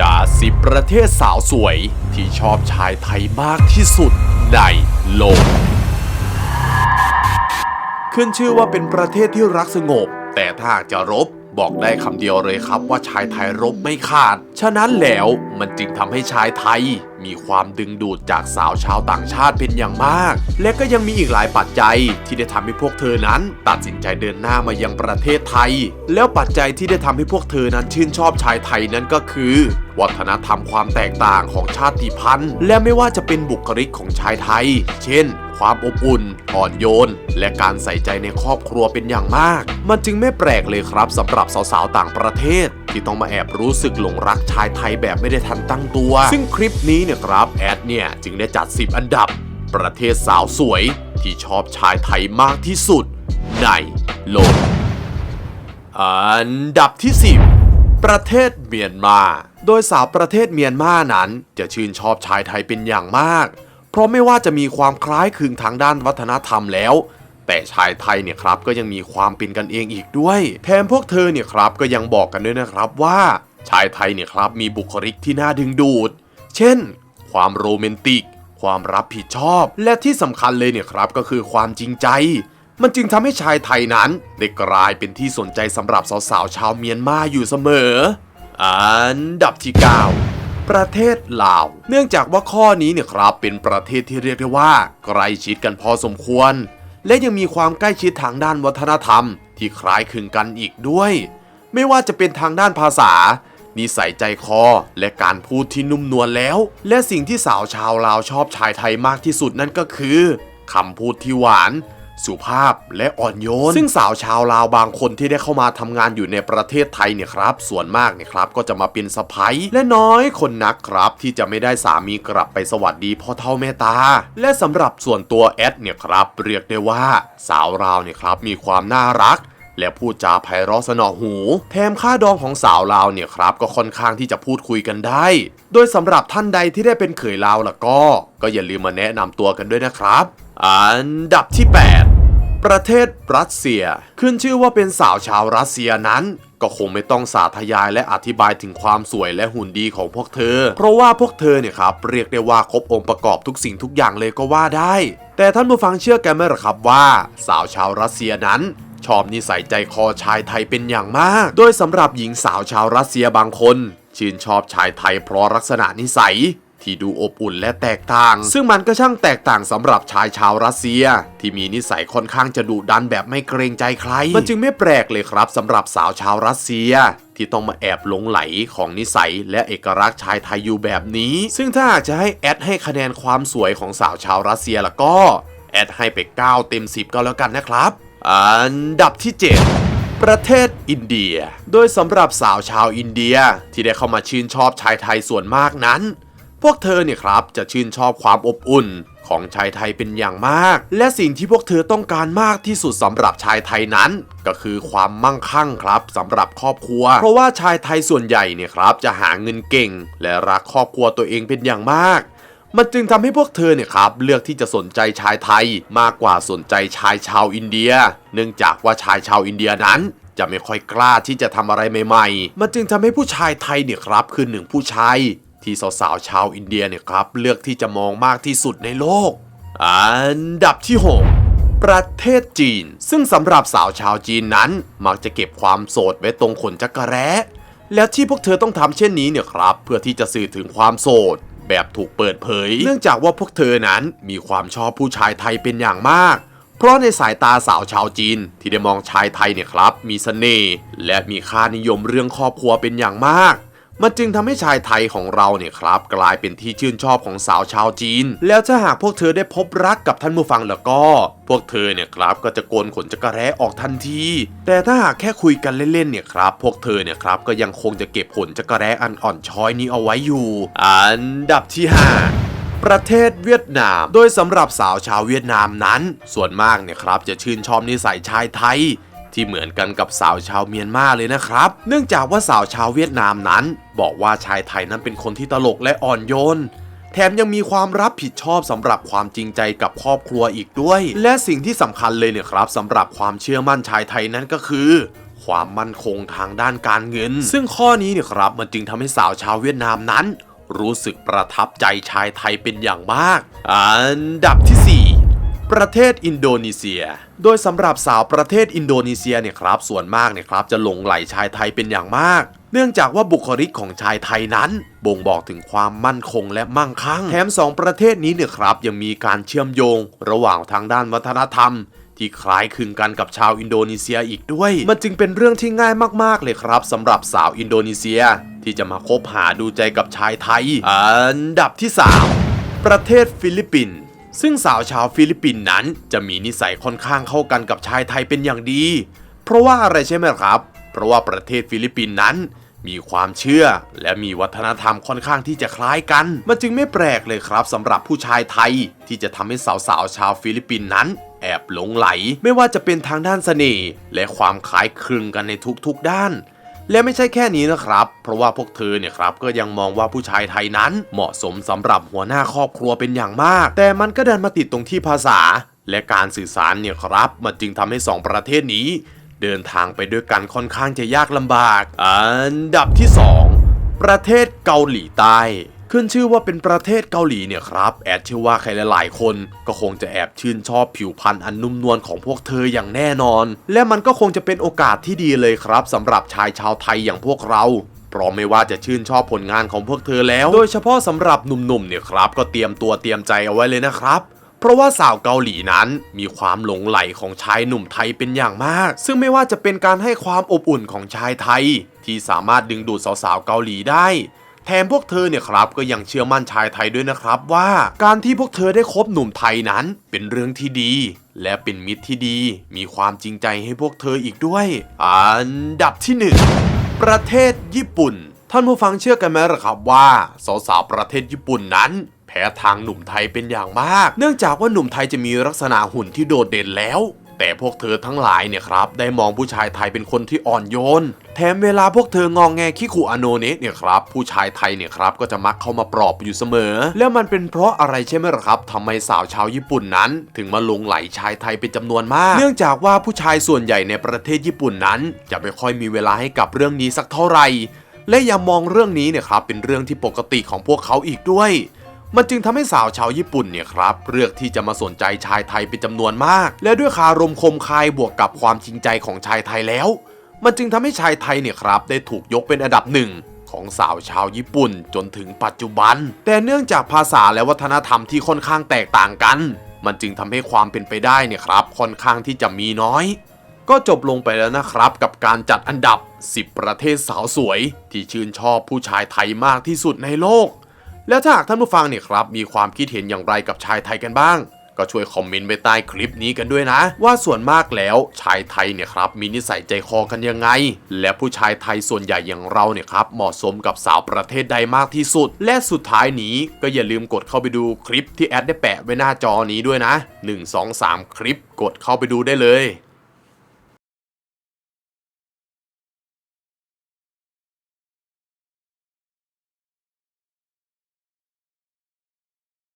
ดาสิบประเทศสาวสวยที่ชอบชายไทยมากที่สุดในโลก ขึ้นชื่อว่าเป็นประเทศที่รักสงบ แต่ถ้าจะรบ บอกได้คำเดียวเลยครับว่าชายไทยรบไม่ขาด ฉะนั้นแล้วมันจึงทำให้ชายไทย มีความดึงดูดจากสาวชาวต่างชาติเป็นอย่างมาก และก็ยังมีอีกหลายปัจจัยที่ได้ทำให้พวกเธอนั้น ตัดสินใจเดินหน้ามายังประเทศไทย แล้วปัจจัยที่ได้ทำให้พวกเธอนั้นชื่นชอบชายไทยนั้นก็คือ วัฒนธรรมความแตกต่างของชาติพันธุ์ และไม่ว่าจะเป็นบุคลิกของชายไทย เช่น ความอบอุ่น อ่อนโยน และการใส่ใจในครอบครัวเป็นอย่างมาก มันจึงไม่แปลกเลยครับสำหรับสาวๆต่างประเทศ ที่ต้องมาแอบรู้สึกหลงรักชายไทยแบบไม่ได้ทันตั้งตัว ซึ่งคลิปนี้เนี่ยครับแอดเนี่ยจึงได้จัด 10 อันดับ ประเทศสาวสวย ที่ชอบชายไทยมากที่สุด ในโลก อันดับที่ 10 ประเทศเมียนมา โดยสาวประเทศเมียนมานั้นจะชื่นชอบชายไทยเป็นอย่างมาก เพราะไม่ว่าจะมีความคล้ายคลึงทางด้านวัฒนธรรมแล้ว แต่ชายไทยเนี่ยครับก็ยังมีความเป็นกันเองอีกด้วย แถมพวกเธอเนี่ยครับก็ยังบอกกันด้วยนะครับว่า ชายไทยเนี่ยครับมีบุคลิกที่น่าดึงดูด เช่น ความโรแมนติก ความรับผิดชอบ และที่สำคัญเลยเนี่ยครับก็คือความจริงใจมันจึงทำให้ชายไทยนั้น ได้กลายเป็นที่สนใจสำหรับสาวๆชาวเมียนมาอยู่เสมอ อันดับที่ 9 ประเทศลาว เนื่องจากว่าข้อนี้เนี่ยครับเป็นประเทศที่เรียกได้ว่าใกล้ชิดกันพอสมควร และยังมีความใกล้ชิดทางด้านวัฒนธรรม ที่คล้ายคลึงกันอีกด้วย ไม่ว่าจะเป็นทางด้านภาษา นิสัยใจคอและการพูดที่นุ่มนวลแล้ว และสิ่งที่สาวชาวลาวชอบชายไทยมากที่สุดนั่นก็คือคำพูดที่หวาน สุภาพและอ่อนโยน ซึ่งสาวชาวลาวบางคนที่ได้เข้ามาทำงานอยู่ในประเทศไทยเนี่ยครับ ส่วนมากเนี่ยครับก็จะมาเป็นสะพ้ยและน้อยคนนักครับ ที่จะไม่ได้สามีกลับไปสวัสดีพ่อเท่าแม่ตา และสำหรับส่วนตัวแอดเนี่ยครับ เรียกได้ว่าสาวลาวเนี่ยครับมีความน่ารักและพูดจาไพเราะสนอหู แถมค่าดองของสาวลาวเนี่ยครับ ก็ค่อนข้างที่จะพูดคุยกันได้ โดยสำหรับท่านใดที่ได้เป็นเขยลาวล่ะก็ ก็อย่าลืมมาแนะนำตัวกันด้วยนะครับ อันดับที่ 8 ประเทศรัสเซีย ขึ้นชื่อว่าเป็นสาวชาวรัสเซียนั้น ก็คงไม่ต้องสาธยายและอธิบายถึงความสวยและหุ่นดีของพวกเธอ เพราะว่าพวกเธอเนี่ยครับเรียกได้ว่าครบองค์ประกอบทุกสิ่งทุกอย่างเลยก็ว่าได้ แต่ท่านผู้ฟังเชื่อกันไหมละครับว่า สาวชาวรัสเซียนั้นชอบนิสัยใจคอชายไทยเป็นอย่างมาก โดยสำหรับหญิงสาวชาวรัสเซียบางคน ชื่นชอบชายไทยเพราะลักษณะนิสัย ที่ดูอบอุ่นและแตกต่าง ซึ่งมันก็ช่างแตกต่างสำหรับชายชาวรัสเซีย ที่มีนิสัยค่อนข้างจะดุดันแบบไม่เกรงใจใคร มันจึงไม่แปลกเลยครับสำหรับสาวชาวรัสเซียที่ต้องมาแอบหลงไหลของนิสัยและเอกลักษณ์ชายไทยอยู่แบบนี้ ซึ่งถ้าหากจะให้แอดให้คะแนนความสวยของสาวชาวรัสเซียแล้วก็ แอดให้ไป 9 เต็ม 10 ก็แล้วกันนะครับ อันดับที่ 7 ประเทศอินเดีย โดยสำหรับสาวชาวอินเดียที่ได้เข้ามาชื่นชอบชายไทยส่วนมากนั้น พวกเธอเนี่ยครับจะชื่นชอบความอบอุ่นของชายไทยเป็นอย่างมาก และสิ่งที่พวกเธอต้องการมากที่สุดสำหรับชายไทยนั้น ก็คือความมั่งคั่งครับสำหรับครอบครัว เพราะว่าชายไทยส่วนใหญ่เนี่ยครับจะหาเงินเก่ง และรักครอบครัวตัวเองเป็นอย่างมากมันจึงทำให้พวกเธอเนี่ยครับเลือกที่จะสนใจชายไทยมากกว่าสนใจชายชาวอินเดีย เนื่องจากว่าชายชาวอินเดียนั้นจะไม่ค่อยกล้าที่จะทำอะไรใหม่ ๆ มันจึงทำให้ผู้ชายไทยเนี่ยครับคือหนึ่งผู้ชาย ที่สาวๆชาวอินเดียเนี่ยครับ เลือกที่จะมองมากที่สุดในโลก อันดับที่ 6 ประเทศจีน ซึ่งสำหรับสาวชาวจีนนั้น มักจะเก็บความโสดไว้ตรงขนจักรแร้แล้วที่พวกเธอต้องทำเช่นนี้เนี่ยครับ เพื่อที่จะสื่อถึงความโสดแบบถูกเปิดเผย เนื่องจากว่าพวกเธอนั้นมีความชอบผู้ชายไทยเป็นอย่างมาก เพราะในสายตาสาวชาวจีน ที่ได้มองชายไทยเนี่ยครับ มีเสน่ห์และมีค่านิยมเรื่องครอบครัวเป็นอย่างมาก มันจึงทำให้ชายไทยของเราเนี่ยครับกลายเป็นที่ชื่นชอบของสาวชาวจีน แล้วถ้าหากพวกเธอได้พบรักกับท่านผู้ฟังแล้วก็ พวกเธอเนี่ยครับก็จะโกนขนจักรแร้ออกทันที แต่ถ้าหากแค่คุยกันเล่นๆเนี่ยครับ พวกเธอเนี่ยครับก็ยังคงจะเก็บขนจักรแร้อันอ่อนช้อยนี้เอาไว้อยู่ อันดับที่ 5ประเทศเวียดนาม โดยสำหรับสาวชาวเวียดนามนั้น ส่วนมากเนี่ยครับจะชื่นชอบนิสัยชายไทย ที่เหมือนกันกับสาวชาวเมียนมาเลยนะครับ เนื่องจากว่าสาวชาวเวียดนามนั้น บอกว่าชายไทยนั้นเป็นคนที่ตลกและอ่อนโยนแถมยังมีความรับผิดชอบสำหรับความจริงใจกับครอบครัวอีกด้วย และสิ่งที่สำคัญเลยเนี่ยครับสำหรับความเชื่อมั่นชายไทยนั้นก็คือ ความมั่นคงทางด้านการเงิน ซึ่งข้อนี้เนี่ยครับมันจึงทำให้สาวชาวเวียดนามนั้น รู้สึกประทับใจชายไทยเป็นอย่างมาก อันดับที่ ประเทศอินโดนีเซีย โดยสำหรับสาวประเทศอินโดนีเซียเนี่ยครับ ส่วนมากเนี่ยครับจะหลงไหลชายไทยเป็นอย่างมาก เนื่องจากว่าบุคลิกของชายไทยนั้น บ่งบอกถึงความมั่นคงและมั่งคั่ง แถมสองประเทศนี้เนี่ยครับยังมีการเชื่อมโยง ระหว่างทางด้านวัฒนธรรมที่คล้ายคลึงกันกับชาวอินโดนีเซียอีกด้วย มันจึงเป็นเรื่องที่ง่ายมากๆเลยครับสำหรับสาวอินโดนีเซีย ที่จะมาคบหาดูใจกับชายไทย อันดับที่ 3 ประเทศฟิลิปปินส์ ซึ่งสาวชาวฟิลิปปินส์นั้นจะมีนิสัยค่อนข้างเข้ากันกับชายไทยเป็นอย่างดี เพราะว่าอะไรใช่ไหมครับ เพราะว่าประเทศฟิลิปปินส์นั้น มีความเชื่อและมีวัฒนธรรมค่อนข้างที่จะคล้ายกัน มันจึงไม่แปลกเลยครับสำหรับผู้ชายไทย ที่จะทำให้สาวๆชาวฟิลิปปินส์นั้น แอบหลงไหล ไม่ว่าจะเป็นทางด้านเสน่ห์และความคล้ายคลึงกันในทุกๆด้าน และไม่ใช่แค่นี้นะครับ เพราะว่าพวกเธอเนี่ยครับก็ยังมองว่าผู้ชายไทยนั้นเหมาะสมสำหรับหัวหน้าครอบครัวเป็นอย่างมาก แต่มันก็ดันมาติดตรงที่ภาษา และการสื่อสารเนี่ยครับ มันจึงทำให้สองประเทศนี้ เดินทางไปด้วยกันค่อนข้างจะยากลำบาก อันดับที่ 2 ประเทศเกาหลีใต้ ขึ้นชื่อว่าเป็นประเทศเกาหลีเนี่ยครับแอดเชื่อว่าใครหลาย ๆ คน ก็คงจะแอบชื่นชอบผิวพรรณอันนุ่มนวลของพวกเธออย่างแน่นอน และมันก็คงจะเป็นโอกาสที่ดีเลยครับสำหรับชายชาวไทยอย่างพวกเราเพราะไม่ว่าจะชื่นชอบผลงานของพวกเธอแล้ว โดยเฉพาะสำหรับหนุ่มๆเนี่ยครับ ก็เตรียมตัวเตรียมใจเอาไว้เลยนะครับ เพราะว่าสาวเกาหลีนั้นมีความหลงไหลของชายหนุ่มไทยเป็นอย่างมาก ซึ่งไม่ว่าจะเป็นการให้ความอบอุ่นของชายไทย ที่สามารถดึงดูดสาวๆเกาหลีได้ แถมพวกเธอเนี่ยครับก็ยังเชื่อมั่นชายไทยด้วยนะครับว่า การที่พวกเธอได้คบหนุ่มไทยนั้นเป็นเรื่องที่ดี และเป็นมิตรที่ดี มีความจริงใจให้พวกเธออีกด้วย อันดับที่หนึ่งประเทศญี่ปุ่น ท่านผู้ฟังเชื่อกันไหมล่ะครับว่าสาวๆประเทศญี่ปุ่นนั้นแพ้ทางหนุ่มไทยเป็นอย่างมาก เนื่องจากว่าหนุ่มไทยจะมีลักษณะหุ่นที่โดดเด่นแล้ว แต่พวกเธอทั้งหลายเนี่ยครับได้มองผู้ชายไทยเป็นคนที่อ่อนโยน แถมเวลาพวกเธององแงขี้ขู่อโนเนะเนี่ยครับผู้ชายไทยเนี่ยครับก็จะมักเข้ามาปลอบอยู่เสมอ แล้วมันเป็นเพราะอะไรใช่ไหมล่ะครับทำไมสาวชาวญี่ปุ่นนั้น ถึงมาลงไหลชายไทยเป็นจำนวนมาก เนื่องจากว่าผู้ชายส่วนใหญ่ในประเทศญี่ปุ่นนั้น จะไม่ค่อยมีเวลาให้กับเรื่องนี้สักเท่าไหร่และอย่ามองเรื่องนี้เนี่ยครับเป็นเรื่องที่ปกติของพวกเขาอีกด้วย มันจึงทำให้สาวชาวญี่ปุ่นเนี่ยครับเลือกที่จะมาสนใจชายไทยเป็นจำนวนมาก และด้วยคารมคมคายบวกกับความจริงใจของชายไทยแล้ว มันจึงทำให้ชายไทยเนี่ยครับได้ถูกยกเป็นอันดับหนึ่งของสาวชาวญี่ปุ่นจนถึงปัจจุบัน แต่เนื่องจากภาษาและวัฒนธรรมที่ค่อนข้างแตกต่างกัน มันจึงทำให้ความเป็นไปได้เนี่ยครับ ค่อนข้างที่จะมีน้อย ก็จบลงไปแล้วนะครับ กับการจัดอันดับ 10 ประเทศสาวสวย ที่ชื่นชอบผู้ชายไทยมากที่สุดในโลก แล้วถ้าหากท่านผู้ฟังเนี่ยครับมีความคิดเห็นอย่างไรกับชายไทยกันบ้าง ก็ช่วยคอมเมนต์ไว้ใต้คลิปนี้กันด้วยนะ ว่าส่วนมากแล้วชายไทยเนี่ยครับมีนิสัยใจคอกันยังไง และผู้ชายไทยส่วนใหญ่อย่างเราเนี่ยครับเหมาะสมกับสาวประเทศใดมากที่สุด และสุดท้ายนี้ก็อย่าลืมกดเข้าไปดูคลิปที่แอดได้แปะไว้หน้าจอนี้ด้วยนะ 1 2 3 คลิปกดเข้าไปดูได้เลย